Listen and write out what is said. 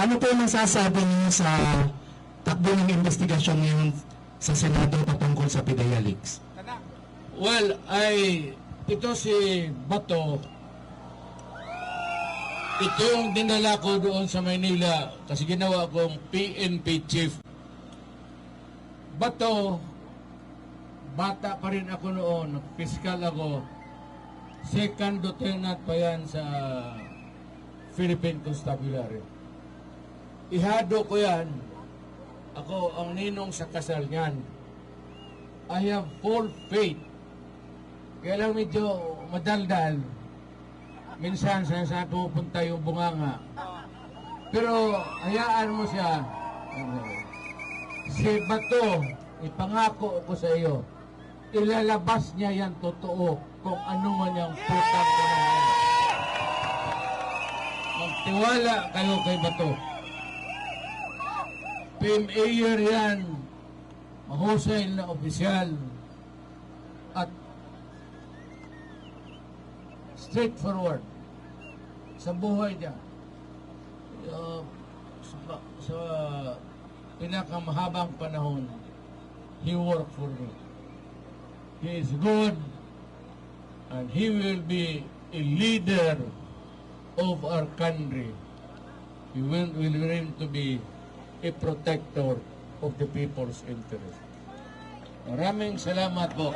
Ano po masasabi niyo sa takbo ng investigasyon ngayon sa Senado patungkol sa PIDEA leaks? Well, ay ito si Bato. Ito yung dinala ko doon sa Maynila kasi ginawa kong PNP chief. Bato, bata pa rin ako noon, fiscal ako. Second lieutenant pa yan sa Philippine Constabulary. Ihado ko yan. Ako ang ninong sa kasal niyan. I have full faith kaya lang medyo madaldal. Minsan saan saan pupunta yung bunganga. Pero hayaan mo siya. Si Bato, ipangako ko sa iyo, ilalabas niya yan totoo kung ano man yung putang panahon. Magtiwala kayo kay Bato. PMAyer yan, mahusay na opisyal at straightforward sa buhay niya. Uh, sa, sa pinakamahabang panahon, he worked for me. He is good and he will be a leader of our country. He will, will aim to be a protector of the people's interest. Maraming salamat po.